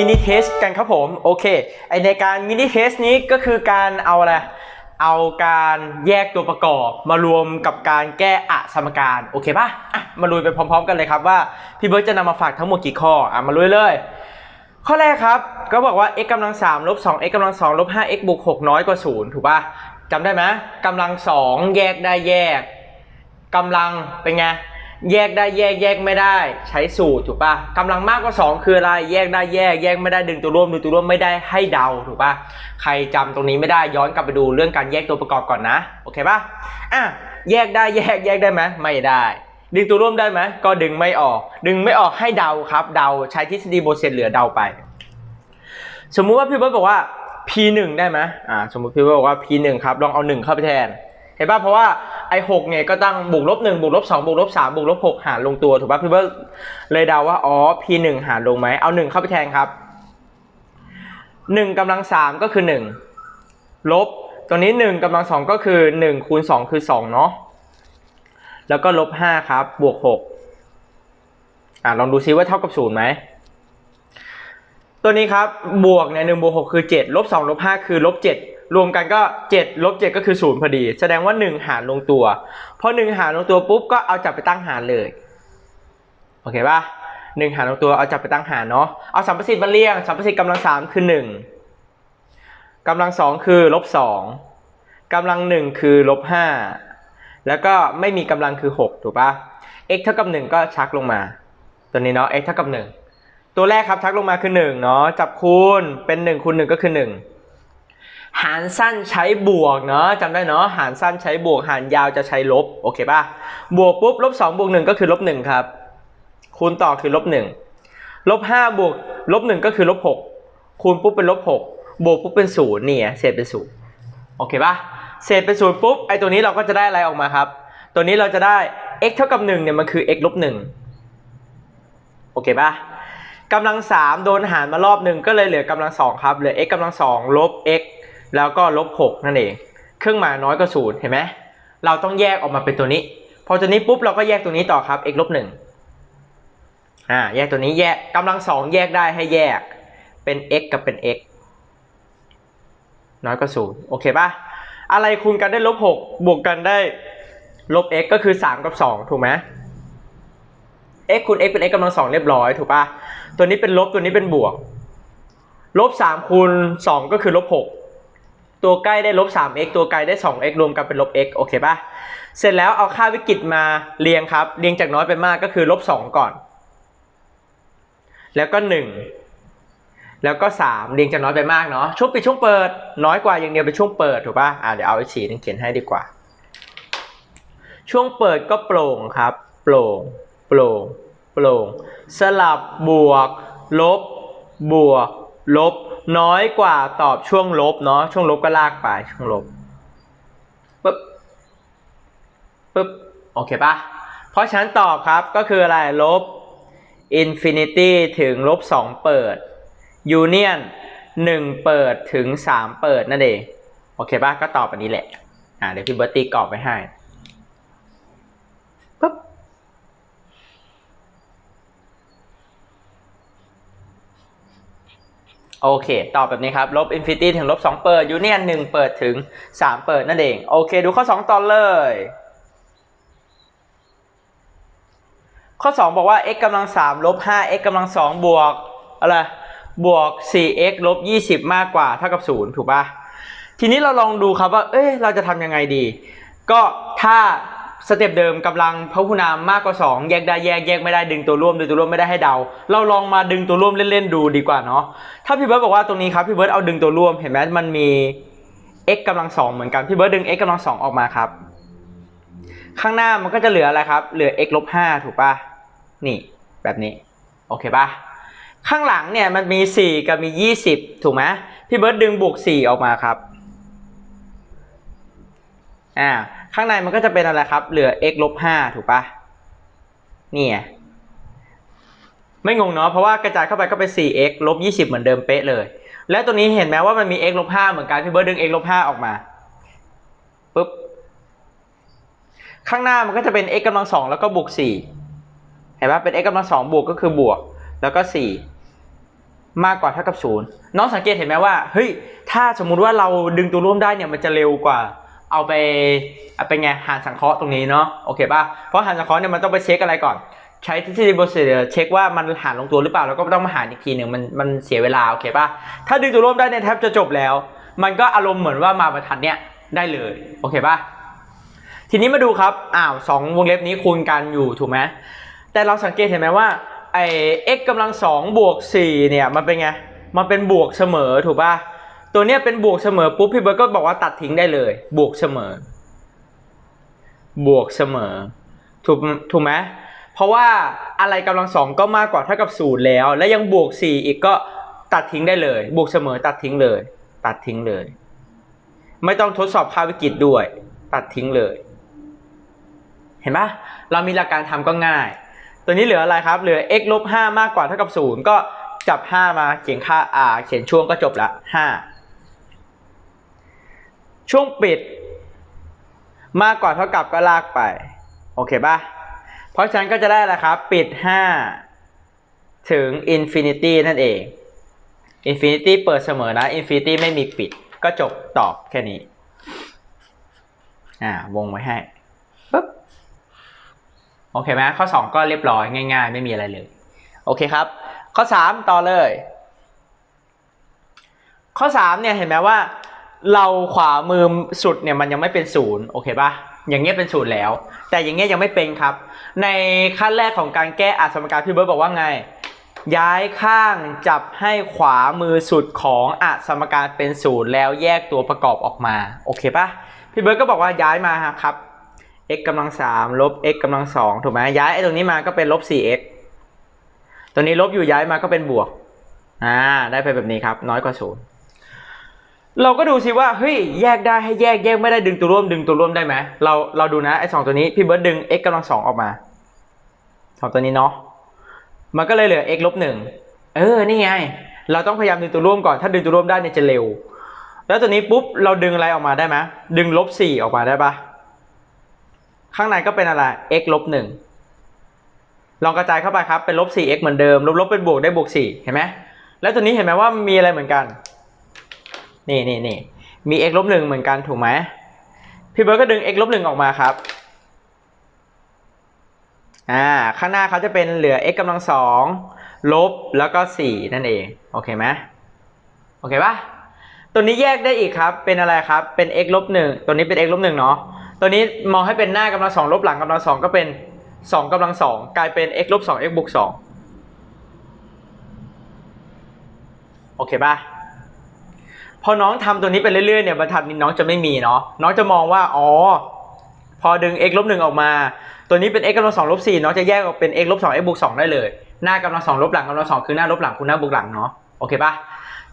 มินิเทสกันครับผมโอเคไอในการมินิเทสนี้ก็คือการเอาอะไรเอาการแยกตัวประกอบมารวมกับการแก้อะสมการโอเคป่ะอะมาลุยไปพร้อม ๆ กันเลยครับว่าพี่เบิร์ตจะนำมาฝากทั้งหมดกี่ข้ออะมาลุยเลย ข้อแรกครับ ก็บอกว่า x กำลัง3ลบ2 x กำลัง2ลบ5 x บวก6น้อยกว่า 0 ถูกป่ะจำได้ไหมกำลัง 2 แยกได้แยกกำลังเป็นไง แยกได้แยกแยกไม่ได้ ใช้สูตรถูกป่ะกำลังมากกว่า 2 คืออะไรแยกได้แยก แยกไม่ได้ดึงตัวร่วมดึงตัวร่วมไม่ได้ให้เดาถูกป่ะใครจำตรงนี้ไม่ได้ย้อนกลับไปดูเรื่องการแยกตัวประกอบก่อนนะโอเคป่ะอะแยกได้แยกแยกได้ไหมไม่ได้ ดึงตัวร่วมได้ไหมก็ดึงไม่ออก ดึงไม่ออกให้เดาครับ เดาใช้ทฤษฎีโบเซนเหลือเดาไป สมมุติว่าพี่เบิร์ตบอกว่า P1 ได้ไหมอ่าสมมติพี่เบิร์ตบอกว่า P1 ครับลองเอา1เข้าไปแทน ห็นป่ะเพราะว่าไอ้6เนี่ยก็ตั้งบวกลบ1บวกลบ2บวกลบ3บวกลบ6หารลงตัวถูกป่ะพี่เบิร์ตเลยเดาว่าอ๋อ P1 หารลงไหมเอา1เข้าไปแทนครับ1กำลัง3ก็คือ1ลบตัวนี้1กำลัง2ก็คือ1คูณ2คือ2เนาะแล้วก็ลบ5ครับบวก6อ่าลองดูซิว่าเท่ากับ0ไหมตัวนี้ครับบวกเนี่ยหนึ่งบวกหกคือเจ็ดลบสองลบห้าคือลบเจ็ด รวมกันก็เจ็ดลบเจ็ดก็คือศูนย์พอดี แสดงว่าหนึ่งหารลงตัว พอหนึ่งหารลงตัวปุ๊บก็เอาจับไปตั้งหารเลย โอเคป่ะหนึ่งหารลงตัวเอาจับไปตั้งหารเนาะ เอาสัมประสิทธิ์มาเรียง สัมประสิทธิ์กำลังสามคือหนึ่งกำลังสองคือลบสองกำลังหนึ่งคือลบห้าแล้วก็ไม่มีกำลังคือหกถูกป่ะ x เท่ากับหนึ่งก็ชักลงมา ตัวนี้เนาะ x เท่ากับหนึ่งตัวแรกครับชักลงมาคือ1เนาะ จับคูณเป็น1คูณ1ก็คือ 1 หารสั้นใช้บวกเนาะจำได้เนาะหารสั้นใช้บวก หารยาวจะใช้ลบโอเคป่ะบวกปุ๊บลบ2บวก1ก็คือลบ1ครับ คูณต่อคือลบ1ลบ5บวกลบ1ก็คือลบ6คูณปุ๊บเป็นลบ6บวกปุ๊บเป็น0นี่ไงเศษเป็น0โอเคป่ะเศษเป็น0ปุ๊บไอตัวนี้เราก็จะได้อะไรออกมาครับ ตัวนี้เราจะได้ x เท่ากับ1เนี่ยมันคือ x ลบ1โอเคป่ะกำลังสามโดนหารมารอบหนึ่งก็เลยเหลือกำลังสองครับเหลือ x กำลังสองลบ x แล้วก็ลบหกนั่นเอง เครื่องหมายน้อยกว่าศูนย์เห็นไหมเราต้องแยกออกมาเป็นตัวนี้ พอตัวนี้ปุ๊บเราก็แยกตัวนี้ต่อครับ x ลบหนึ่งอ่าแยกตัวนี้แยกกำลังสองแยกได้ให้แยกเป็น x กับเป็น x น้อยกว่าศูนย์โอเคป่ะอะไรคูณกันได้ลบหกบวกกันได้ลบ x ก็คือสามกับสองถูกไหม x คูณ x เป็น x กำลังสองเรียบร้อยถูกปะตัวนี้เป็นลบตัวนี้เป็นบวก ลบสามคูณสองก็คือลบหก ตัวใกล้ได้ลบสาม x ตัวไกลได้สอง x รวมกันเป็นลบ x โอเคปะเสร็จแล้วเอาค่าวิกฤตมาเรียงครับ เรียงจากน้อยไปมากก็คือลบสองก่อน แล้วก็หนึ่งแล้วก็สามเรียงจากน้อยไปมากเนาะ ช่วงปิดช่วงเปิด น้อยกว่าอย่างเดียวเป็นช่วงเปิดถูกปะอ่าเดี๋ยวเอาไอ้สีนึงเขียนให้ดีกว่า ช่วงเปิดก็โปร่งครับ โปร่ง โปร่ง โปร่ง สลับบวก ลบบวก ลบ น้อยกว่าตอบช่วงลบเนาะช่วงลบก็ลากไปช่วงลบปึ๊บปึ๊บโอเคปะเพราะฉะนั้นตอบครับก็คืออะไรลบอินฟินิตี้ถึงลบสองเปิดยูเนียนหนึ่งเปิดถึงสามเปิดนั่นเอง โอเคปะก็ตอบอันนี้แหละอ่าเดี๋ยวพี่เบิร์ตตีกรอบไว้ให้ โอเค ตอบแบบนี้ครับ ลบอินฟินิตี้ถึงลบ 2 เปิดยูเนียน1เปิดถึง 3 เปิดนั่นเอง โอเค ดูข้อ 2ตอนเลย ข้อ 2 บอกว่า x กำลัง3ลบ 5x กำลัง2บวก อะไร บวก 4x ลบ 20 มากกว่า เท่ากับ 0 ถูกปะทีนี้เราลองดูครับว่า เอ้ยเราจะทำยังไงดี ก็ถ้า สเต็ปเดิมกำลังพหุนามมากกว่า 2 แยกได้แยกแยกไม่ได้ดึงตัวร่วมดึงตัวร่วมไม่ได้ให้เดา เราลองมาดึงตัวร่วมเล่นๆดูดีกว่าเนาะถ้าพี่เบิร์ตบอกว่าตรงนี้ครับพี่เบิร์ตเอาดึงตัวร่วมเห็นไหมมันมี x กำลังสองเหมือนกันพี่เบิร์ตดึง x กำลังสองออกมาครับ ข้างหน้ามันก็จะเหลืออะไรครับ เหลือ x ลบห้าถูกปะนี่ แบบนี้โอเคปะข้างหลังเนี่ยมันมี 4 กับมี 20 ถูกไหมพี่เบิร์ตดึงบวก4ออกมาครับอ่า ข้างในมันก็จะเป็นอะไรครับ เหลือ x ลบ5ถูกปะนี่ไงไม่งงเนาะเพราะว่ากระจายเข้าไปก็เป็น 4x ลบ 20 เหมือนเดิมเป๊ะเลย แล้วตัวนี้เห็นไหมว่ามันมี x ลบ 5 เหมือนกันพี่เบิร์ดดึง x ลบ 5 ออกมาปุ๊บข้างหน้ามันก็จะเป็น x กำลังสองแล้วก็บวก 4 เห็นปะเป็น x กำลังสองบวกก็คือบวก แล้วก็ 4 มากกว่าเท่ากับศูนย์น้องสังเกตเห็นไหมว่าเฮ้ยถ้าสมมุติว่าเราดึงตัวร่วมได้เนี่ยมันจะเร็วกว่า เอาไปเอาไปไงหารสังเคราะห์ตรงนี้เนาะโอเคป่ะเพราะหารสังเคราะห์เนี่ยมันต้องไปเช็คอะไรก่อน ใช้ทฤษฎีโบเซอร์เช็คว่ามันหารลงตัวหรือเปล่าแล้วก็ต้องมาหารอีกทีหนึ่งมันมันเสียเวลาโอเคป่ะถ้าดึงตัวร่วมได้เนี่ยแทบจะจบแล้ว มันก็อารมณ์เหมือนว่ามาบรรทัดเนี่ยได้เลยโอเคป่ะทีนี้มาดูครับอ้าวสองวงเล็บนี้คูณกันอยู่ถูกไหมแต่เราสังเกตเห็นไหมว่าไอ้ x กำลังสองบวกสี่เนี่ยมันเป็นไงมันเป็นบวกเสมอถูกป่ะ ตัวเนี้ยเป็นบวกเสมอปุ๊บพี่เบิร์ดก็บอกว่าตัดทิ้งได้เลย บวกเสมอ บวกเสมอ ถูกถูกไหมเพราะว่าอะไรกำลังสองก็มากกว่าเท่ากับศูนย์แล้ว และยังบวกสี่อีกก็ตัดทิ้งได้เลย บวกเสมอตัดทิ้งเลย ตัดทิ้งเลย ไม่ต้องทดสอบค่าวิกฤตด้วย ตัดทิ้งเลย เห็นปะเรามีหลักการทำก็ง่าย ตัวนี้เหลืออะไรครับ เหลือ x ลบ5มากกว่าเท่ากับศูนย์ก็จับ 5 มาเขียนค่าอ่าเขียนช่วงก็จบละ5 ช่วงปิด มากกว่าเท่ากับก็ลากไป โอเคป่ะ เพราะฉะนั้นก็จะได้อะครับ ปิด 5 ถึง infinity นั่นเอง infinity เปิดเสมอนะ infinity ไม่มีปิด ก็จบตอบแค่นี้ อ่าวงไว้ให้ปึ๊บโอเคไหมข้อ 2 ก็เรียบร้อยง่าย ๆ ไม่มีอะไรเลย โอเคครับ ข้อ 3 ต่อเลย ข้อ 3 เนี่ยเห็นไหมว่า เราขวามือสุดเนี่ยมันยังไม่เป็นศูนย์โอเคปะอย่างเงี้ยเป็นศูนย์แล้ว แต่อย่างเงี้ยยังไม่เป็นครับ ในขั้นแรกของการแก้อาสมการพี่เบิร์ตบอกว่าไง ย้ายข้างจับให้ขวามือสุดของอสมการเป็นศูนย์แล้วแยกตัวประกอบออกมาโอเคปะพี่เบิร์ตก็บอกว่าย้ายมาครับ x กำลังสามลบ x กำลังสองถูกไหมย้ายไอ้ตรงนี้มาก็เป็นลบ 4x ตัวนี้ลบอยู่ย้ายมาก็เป็นบวกอ่าได้ไปแบบนี้ครับ น้อยกว่าศูนย์ เราก็ดูสิว่าเฮ้ยแยกได้ให้แยกแยกไม่ได้ดึงตัวร่วมดึงตัวร่วมได้ไหมเราเราดูนะไอ้สองตัวนี้พี่เบิร์ดดึง x กำลังสองออกมาสองตัวนี้เนาะมันก็เลยเหลือ x ลบหนึ่งเออนี่ไง เราต้องพยายามดึงตัวร่วมก่อนถ้าดึงตัวร่วมได้เนี่ยจะเร็ว แล้วตัวนี้ปุ๊บเราดึงอะไรออกมาได้ไหมดึงลบสี่ออกมาได้ปะข้างในก็เป็นอะไร x ลบหนึ่งลองกระจายเข้าไปครับเป็นลบ 4x เหมือนเดิมลบลบเป็นบวกได้บวก4เห็นไหมแล้วตัวนี้เห็นไหมว่ามีอะไรเหมือนกัน นี่นี่นี่มี x ลบหนึ่งเหมือนกันถูกไหมพี่เบิร์ดก็ดึง x ลบหนึ่งออกมาครับอ่าข้างหน้าเขาจะเป็นเหลือ x กำลังสองลบแล้วก็4นั่นเอง โอเคไหมโอเคปะตัวนี้แยกได้อีกครับเป็นอะไรครับเป็น x ลบหนึ่งตัวนี้เป็น x ลบหนึ่งเนาะตัวนี้มองให้เป็นหน้ากำลังสองลบหลังกำลังสองก็เป็นสองกำลังสองกลายเป็น x ลบสอง x บวกสองโอเคป่ะ พอน้องทำตัวนี้ไปเรื่อยๆเนี่ยบรรทัดนี้น้องจะไม่มีเนาะน้องจะมองว่าอ๋อพอดึง x ลบหนึ่งออกมา ตัวนี้เป็น x กำลังสองลบสี่น้องจะแยกออกเป็น x ลบสอง x บวกสองได้เลย หน้ากำลังสองลบหลังกำลังสองคือหน้าลบหลังคูณหน้าบวกหลังเนาะโอเคปะ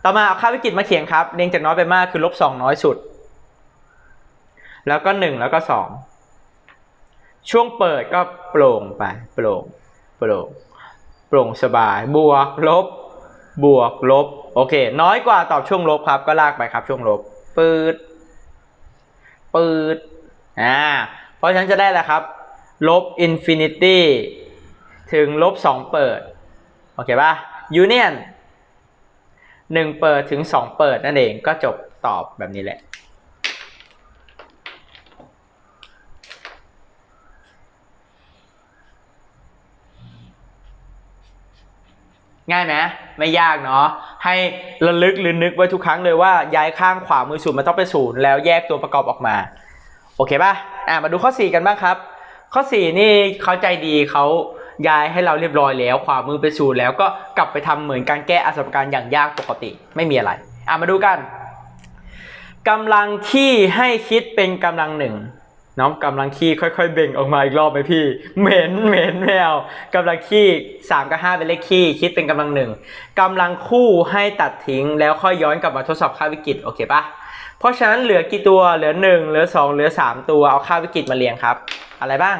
ต่อมาเอาค่าวิกฤตมาเขียนครับเรียงจากน้อยไปมากคือลบสองน้อยสุด แล้วก็หนึ่งแล้วก็สองช่วงเปิดก็โปร่งไปโปร่งโปร่งโปร่งสบายบวกลบ บวกลบ โอเค น้อยกว่าตอบช่วงลบครับ ก็ลากไปครับช่วงลบ ปืด ปืด อ่า เพราะฉะนั้นจะได้แหละครับ ลบอินฟินิตี้ถึงลบสองเปิด โอเคป่ะยูเนียนหนึ่งเปิดถึงสองเปิดนั่นเองก็จบตอบแบบนี้แหละ ง่ายไหมไม่ยากเนาะให้ระลึกหรือนึกไว้ทุกครั้งเลยว่าย้ายข้างขวามือศูนย์มันต้องเป็นศูนย์แล้วแยกตัวประกอบออกมา โอเคป่ะอะมาดูข้อ 4 กันบ้างครับ ข้อ 4 นี่เขาใจดีเขาย้ายให้เราเรียบร้อยแล้ว ขวามือเป็นศูนย์แล้วก็กลับไปทำเหมือนการแก้อสมการอย่างยากปกติ ไม่มีอะไรอะมาดูกันกำลังที่ให้คิดเป็นกำลังหนึ่ง น้องกำลังขี้ค่อยๆ เบ่งออกมาอีกรอบไหมพี่ เหม็นเหม็นแมวกำลังขี้สามกับห้าเป็นเลขขี้คิดเป็นกำลังหนึ่งกำลังคู่ให้ตัดทิ้ง แล้วค่อยย้อนกลับมาทดสอบค่าวิกฤตโอเคปะเพราะฉะนั้นเหลือกี่ตัวเหลือหนึ่งเหลือสองเหลือสามตัวเอาค่าวิกฤตมาเรียงครับ อะไรบ้าง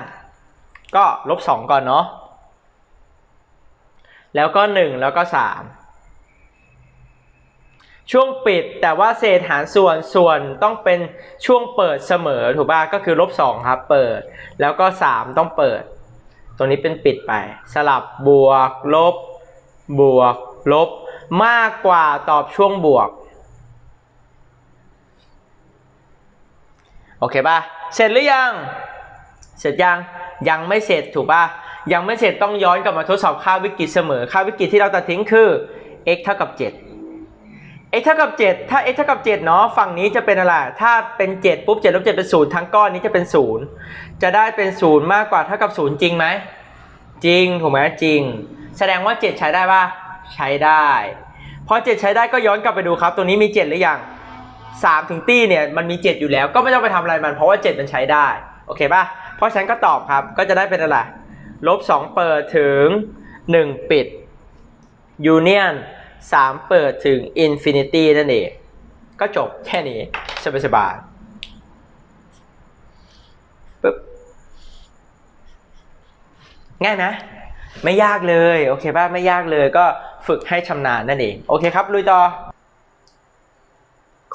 ก็ลบสองก่อนเนาะแล้วก็หนึ่งแล้วก็สาม ช่วงปิดแต่ว่าเศษหารส่วนส่วนต้องเป็นช่วงเปิดเสมอถูกป่ะก็คือลบสองครับเปิด แล้วก็สามต้องเปิด ตัวนี้เป็นปิดไป สลับบวก ลบ บวก ลบ มากกว่าตอบช่วงบวก โอเคป่ะ เสร็จหรือยัง เสร็จยังยังไม่เสร็จถูกป่ะยังไม่เสร็จต้องย้อนกลับมาทดสอบค่าวิกฤตเสมอ ค่าวิกฤตที่เราตัดทิ้งคือ x เท่ากับ 7 x เท่ากับ 7 ถ้า x เท่ากับ 7 เนาะฝั่งนี้จะเป็นอะไร ถ้าเป็น 7 ปุ๊บ7ลบ7เป็น 0 ทั้งก้อนนี้จะเป็น 0 จะได้เป็น 0 มากกว่าเท่ากับ 0 จริงไหม จริง ถูกไหมจริง แสดงว่า 7 ใช้ได้ป่ะใช้ได้ พอ 7 ใช้ได้ก็ย้อนกลับไปดูครับตรงนี้มี 7 หรือยัง 3 ถึงตี้เนี่ยมันมี 7 อยู่แล้ว ก็ไม่ต้องไปทำอะไรมัน เพราะว่า 7 มันใช้ได้ โอเคป่ะเพราะฉันก็ตอบครับ ก็จะได้เป็นอะไร ลบ 2 เปิดถึง 1 ปิดยูเนียน 3 เปิดถึงอินฟินิตี้นั่นเอง ก็จบแค่นี้สบายๆปึ๊บง่ายไหมไม่ยากเลย โอเคป่ะ ไม่ยากเลยก็ฝึกให้ชำนาญนั่นเอง โอเคครับ ลุยต่อ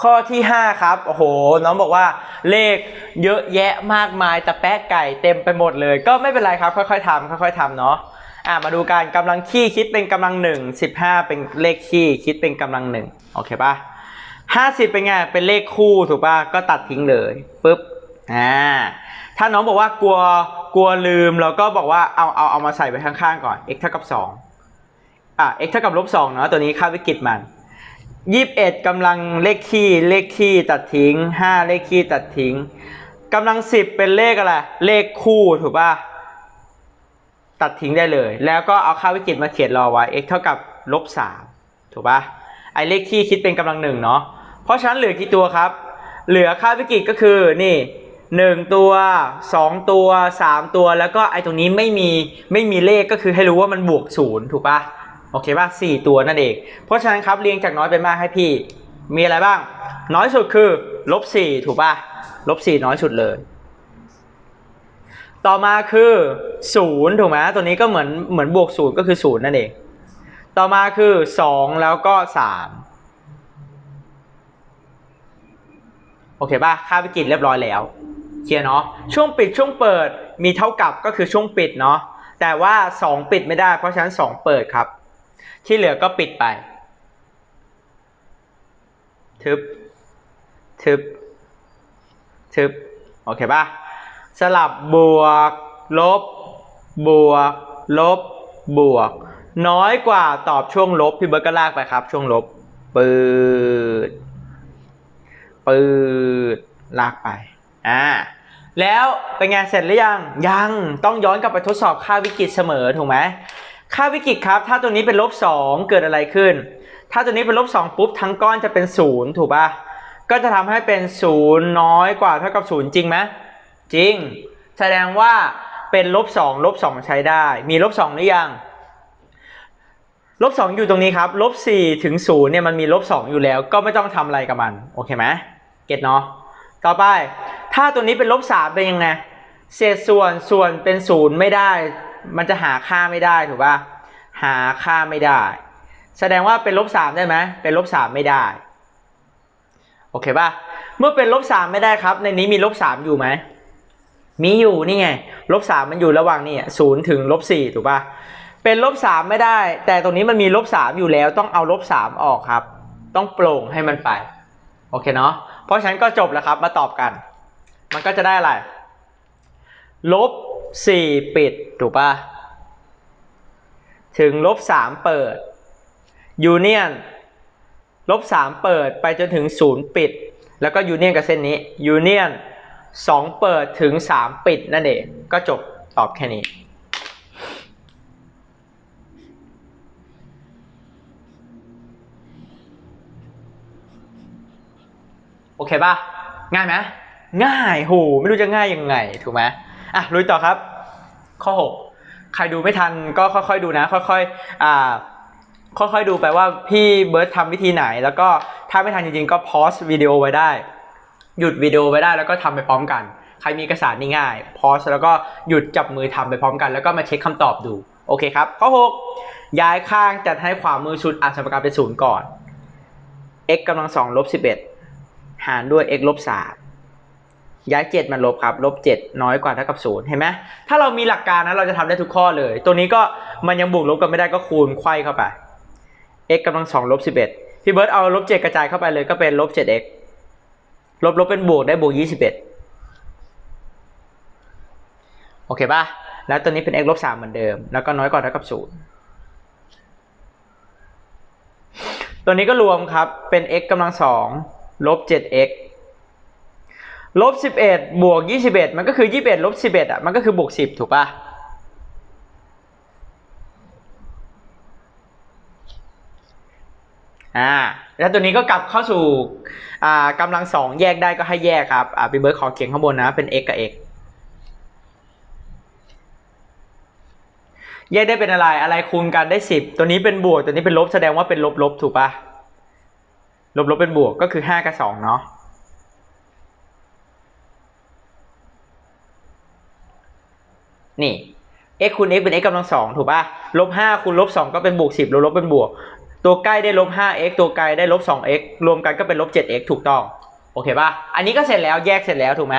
ข้อที่ 5 ครับ โอ้โห น้องบอกว่าเลขเยอะแยะมากมาย แต่แปะไก่เต็มไปหมดเลย ก็ไม่เป็นไรครับ ค่อยๆทำค่อยๆทำเนาะ อะมาดูการกำลังขี้คิดเป็นกำลังหนึ่งสิบห้าเป็นเลขขี้คิดเป็นกำลังหนึ่งโอเคป่ะห้าสิบเป็นไงเป็นเลขคู่ถูกป่ะก็ตัดทิ้งเลยปุ๊บอ่าถ้าน้องบอกว่ากลัวกลัวลืมเราก็บอกว่าเอาเอาเอามาใส่ไว้ข้างๆก่อน x เท่ากับสองอะ x เท่ากับลบสองเนาะตัวนี้ค่าวิกฤตมันยี่สิบเอ็ดกำลังเลขคี่เลขคี่ตัดทิ้งห้าเลขคี่ตัดทิ้งกำลังสิบเป็นเลขอะไรเลขคู่ถูกป่ะ ตัดทิ้งได้เลย แล้วก็เอาค่าวิกฤตมาเขียนรอไว้ x เท่ากับลบสามถูกปะไอเลขคี่คิดเป็นกำลังหนึ่งเนาะเพราะฉะนั้นเหลือกี่ตัวครับ เหลือค่าวิกฤตก็คือนี่หนึ่งตัวสองตัวสามตัวแล้วก็ไอตรงนี้ไม่มีไม่มีเลขก็คือให้รู้ว่ามันบวกศูนย์ถูกปะโอเคป่ะสี่ตัวนั่นเอง เพราะฉะนั้นครับเรียงจากน้อยไปมากให้พี่ มีอะไรบ้าง น้อยสุดคือลบสี่ถูกปะลบสี่น้อยสุดเลย ต่อมาคือศูนย์ถูกไหมตัวนี้ก็เหมือนเหมือนบวกศูนย์ก็คือศูนย์นั่นเอง ต่อมาคือสองแล้วก็สามโอเคป่ะค่าวิกฤตเรียบร้อยแล้วเคลียร์เนาะช่วงปิดช่วงเปิดมีเท่ากับก็คือช่วงปิดเนาะแต่ว่า 2 ปิดไม่ได้ เพราะฉะนั้น 2 เปิดครับ ที่เหลือก็ปิดไป ทึบ ทึบ ทึบ โอเคป่ะ สลับบวก ลบ บวก ลบ บวก น้อยกว่าตอบช่วงลบ พี่เบิร์ดก็ลากไปครับ ช่วงลบ ปืด ปืด ลากไป อ่า แล้วเป็นไงเสร็จหรือยัง ยัง ต้องย้อนกลับไปทดสอบค่าวิกฤตเสมอถูกไหม ค่าวิกฤตครับ ถ้าตัวนี้เป็นลบสองเกิดอะไรขึ้น ถ้าตัวนี้เป็นลบสองปุ๊บทั้งก้อนจะเป็นศูนย์ถูกป่ะ ก็จะทำให้เป็นศูนย์น้อยกว่าเท่ากับศูนย์จริงไหม จริง แสดงว่าเป็นลบสองลบสองใช้ได้ มีลบสองหรือยังลบสองอยู่ตรงนี้ครับลบสี่ถึงศูนย์เนี่ยมันมีลบสองอยู่แล้ว ก็ไม่ต้องทำอะไรกับมันโอเคไหมเก็ตเนาะต่อไป ถ้าตัวนี้เป็นลบสามเป็นยังไงเศษส่วนส่วนเป็นศูนย์ไม่ได้ มันจะหาค่าไม่ได้ถูกป่ะหาค่าไม่ได้ แสดงว่าเป็นลบสามได้ไหมเป็นลบสามไม่ได้โอเคป่ะเมื่อเป็นลบสามไม่ได้ครับ ในนี้มีลบสามอยู่ไหม มีอยู่นี่ไงลบสามมันอยู่ระหว่างนี่ศูนย์ถึงลบสี่ถูกป่ะเป็นลบสามไม่ได้ แต่ตรงนี้มันมีลบสามอยู่แล้วต้องเอาลบสามออกครับ ต้องโปร่งให้มันไป โอเคเนาะเพราะฉะนั้นก็จบแล้วครับมาตอบกัน มันก็จะได้อะไรลบสี่ปิดถูกป่ะถึงลบสามเปิดยูเนียนลบสามเปิดไปจนถึงศูนย์ปิด แล้วก็ยูเนียนกับเส้นนี้ยูเนียน สองเปิดถึงสามปิดนั่นเอง ก็จบตอบแค่นี้โอเคป่ะ ง่ายไหมง่ายโหไม่รู้จะง่ายยังไง ถูกไหมอะลุยต่อครับ ข้อ 6 ใครดูไม่ทันก็ค่อยๆดูนะ ค่อยๆอ่าค่อยๆดูไปว่าพี่เบิร์ตทำวิธีไหน แล้วก็ถ้าไม่ทันจริงๆ ก็พอสวิดีโอไว้ได้ หยุดวิดีโอไว้ได้แล้วก็ทำไปพร้อมกัน ใครมีเอกสารนี่ง่ายพอสแล้วก็หยุดจับมือทำไปพร้อมกัน แล้วก็มาเช็คคำตอบดู โอเคครับ ข้อ 6 ย้ายข้างจัดให้ขวามือชุดอ่านสมการเป็นศูนย์ก่อน x กำลังสองลบสิบเอ็ดหารด้วย x ลบสามย้ายเจ็ดมันลบครับลบเจ็ดน้อยกว่าเท่ากับศูนย์เห็นไหมถ้าเรามีหลักการนะเราจะทำได้ทุกข้อเลย ตัวนี้ก็มันยังบวกลบกันไม่ได้ก็คูณไขว้เข้าไป x กำลังสองลบสิบเอ็ดพี่เบิร์ตเอาลบเจ็ดกระจายเข้าไปเลยก็เป็นลบเจ็ด x ลบลบเป็นบวกได้บวกยี่สิบเอ็ดโอเคป่ะ แล้วตัวนี้เป็น x ลบสามเหมือนเดิม แล้วก็น้อยกว่าเท่ากับศูนย์ตัวนี้ก็รวมครับ เป็น x กำลังสองลบเจ็ด x ลบสิบเอ็ดบวกยี่สิบเอ็ดมันก็คือยี่สิบเอ็ดลบสิบเอ็ดอะ มันก็คือบวกสิบถูกป่ะ อ่าแล้วตัวนี้ก็กลับเข้าสู่อ่ากำลังสองแยกได้ก็ให้แยกครับอ่าพี่เบิร์ดขอเขียนข้างบนนะเป็น x กับ x แยกได้เป็นอะไรอะไรคูณกันได้สิบตัวนี้เป็นบวก ตัวนี้เป็นลบแสดงว่าเป็นลบลบถูกปะลบลบเป็นบวกก็คือห้ากับสองเนาะนี่ x คูณ x เป็น x กำลังสองถูกปะลบห้าคูณลบสองก็เป็นบวกสิบลบลบเป็นบวก ตัวใกล้ได้ลบ 5x ตัวไกลได้ลบ 2x รวมกันก็เป็นลบ 7x ถูกต้อง โอเคป่ะ อันนี้ก็เสร็จแล้วแยกเสร็จแล้วถูกไหม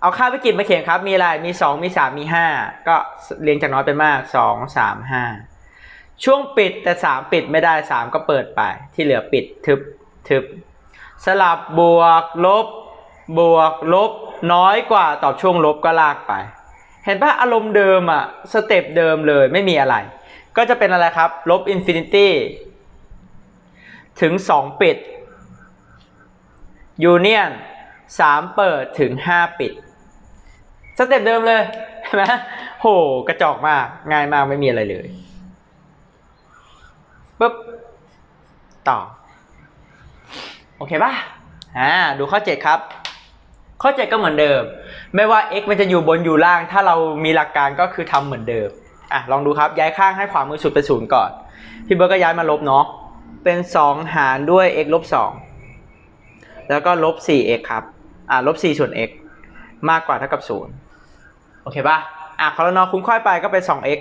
เอาค่าวิกฤตมาเขียนครับ มีอะไร มี 2 มี 3 มี 5 ก็เรียงจากน้อยเป็นมาก 2 3 5 ช่วงปิดแต่ 3 ปิดไม่ได้ 3 ก็เปิดไป ที่เหลือปิดทึบทึบ สลับบวกลบบวกลบน้อยกว่าตอบช่วงลบก็ลากไป เห็นป่ะอารมณ์เดิมอะสเต็ปเดิมเลยไม่มีอะไร ก็จะเป็นอะไรครับ ลบอินฟินิตี้ ถึง 2 ปิด ยูเนียน3เปิดถึง 5 ปิด สเต็ปเดิมเลยนไหมโห กระจอกมาก ง่ายมากไม่มีอะไรเลยปุ๊บ ต่อ โอเคป่ะ อ่า ดูข้อ 7 ครับ ข้อ 7 ก็เหมือนเดิม ไม่ว่า x มันจะอยู่บนอยู่ล่าง ถ้าเรามีหลักการก็คือทำเหมือนเดิม อะ ลองดูครับ ย้ายข้างให้ขวามือสุดเป็นศูนย์ก่อน พี่เบิร์ก็ย้ายมาลบเนาะ เป็น 2 หารด้วย x ลบ2แล้วก็ลบ 4x ครับ อ่าลบ4ส่วน x มากกว่าเท่ากับ 0 โอเคป่ะ อะคอรนอคูณค่อยไปก็เป็น 2x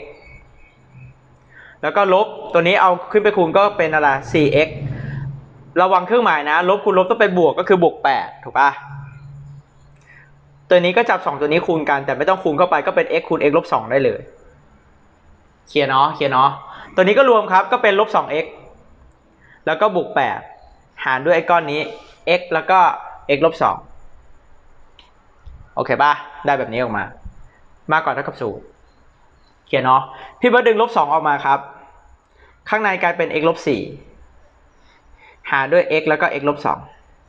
แล้วก็ลบตัวนี้เอาขึ้นไปคูณก็เป็นอะไร 4x ระวังเครื่องหมายนะ ลบคูณลบต้องเป็นบวกก็คือบวก 8 ถูกป่ะ ตัวนี้ก็จับ 2 ตัวนี้คูณกัน แต่ไม่ต้องคูณเข้าไปก็เป็น x คูณ x ลบ2ได้เลย เคลียร์เนาะ เคลียร์เนาะ ตัวนี้ก็รวมครับ ก็เป็นลบ 2x แล้วก็บวก8หารด้วยไอ้ก้อนนี้ x แล้วก็ x ลบ2โอเคป่ะ ได้แบบนี้ออกมา มากกว่าเท่ากับศูนย์เขียนเนาะ พี่เบิร์ดดึงลบ2ออกมาครับ ข้างในกลายเป็น x ลบ4หารด้วย x แล้วก็ x ลบ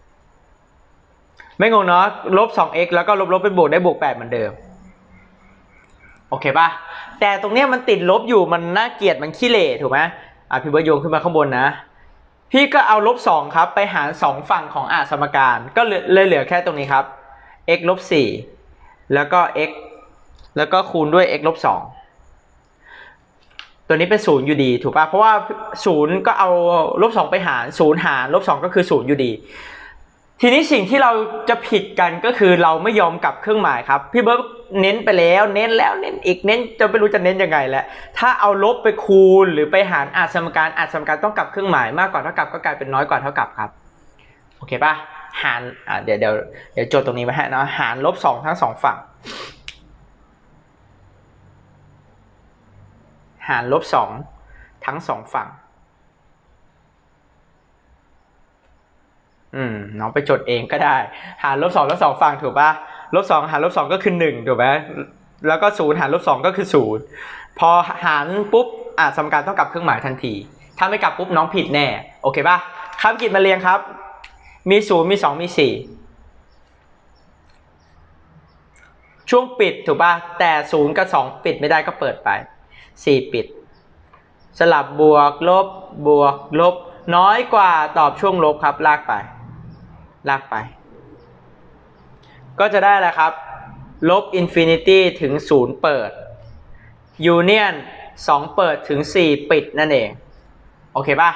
2ไม่งงเนาะ ลบ 2x แล้วก็ลบลบเป็นบวกได้บวก8เหมือนเดิมโอเคป่ะ แต่ตรงเนี้ยมันติดลบอยู่มันน่าเกลียดมันขี้เหร่ถูกไหมอะพี่เบิร์ดโยงขึ้นมาข้างบนนะ พี่ก็เอาลบสองครับ ไปหารสองฝั่งของอาสมการ ก็เลยเหลือแค่ตรงนี้ครับ x ลบสี่แล้วก็ x แล้วก็คูณด้วย x ลบสองตัวนี้เป็นศูนย์อยู่ดีถูกปะเพราะว่าศูนย์ก็เอาลบสองไปหารศูนย์หารลบสองก็คือศูนย์อยู่ดี ทีนี้สิ่งที่เราจะผิดกันก็คือเราไม่ยอมกลับเครื่องหมายครับพี่เบิร์ตเน้นไปแล้วเน้นแล้วเน้นอีกเน้นจะไม่รู้จะเน้นยังไงแล้วถ้าเอาลบไปคูณหรือไปหารอาจสมการอาจสมการต้องกลับเครื่องหมายมากกว่าเท่ากับก็กลายเป็นน้อยกว่าเท่ากับครับโอเคป่ะหารอ่าเดี๋ยวเดี๋ยวเดี๋ยวโจทย์ตรงนี้มาให้นะหารลบสองทั้งสองฝั่ง หารลบสองทั้งสองฝั่ง อืมน้องไปจดเองก็ได้ หารลบสองลบสองฝั่งถูกปะลบสองหารลบสองก็คือหนึ่งถูกไหมแล้วก็ศูนย์หารลบสองก็คือศูนย์พอหารปุ๊บอะสมการต้องกลับเครื่องหมายทันที ถ้าไม่กลับปุ๊บน้องผิดแน่ โอเคปะคำกิจมาเรียงครับ มีศูนย์มีสองมีสี่ช่วงปิดถูกปะแต่ศูนย์กับสองปิดไม่ได้ก็เปิดไปสี่ปิด สลับบวกลบบวกลบ น้อยกว่าตอบช่วงลบครับลากไป ลากไป ก็จะได้แล้วครับ ลบอินฟินิตี้ถึง 0 เปิดยูเนียน2 เปิดถึง 4 ปิดนั่นเอง โอเคป่ะ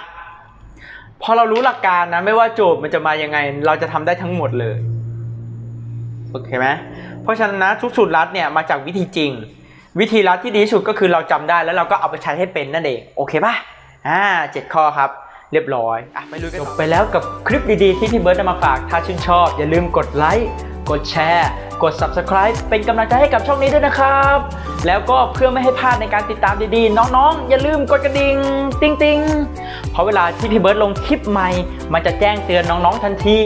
พอเรารู้หลักการนะ ไม่ว่าโจทย์มันจะมายังไง เราจะทำได้ทั้งหมดเลย โอเคไหมเพราะฉะนั้นนะทุกสูตรลัดเนี่ย มาจากวิธีจริง วิธีลัดที่ดีที่สุดก็คือเราจำได้แล้วเราก็เอาไปใช้ให้เป็นนั่นเอง โอเคป่ะ อ่าเจ็ดข้อครับ เรียบร้อยอะไปลุยกันจบไปแล้วกับคลิปดีๆที่พี่เบิร์ดนำมาฝาก ถ้าชื่นชอบ อย่าลืมกดไลค์กดแชร์ กด Subscribe เป็นกำลังใจให้กับช่องนี้ด้วยนะครับ แล้วก็เพื่อไม่ให้พลาดในการติดตามดีๆ น้องๆ อย่าลืมกดกระดิ่ง ติ๊งๆ เพราะเวลาที่พี่เบิร์ดลงคลิปใหม่ มันจะแจ้งเตือนน้องๆทันที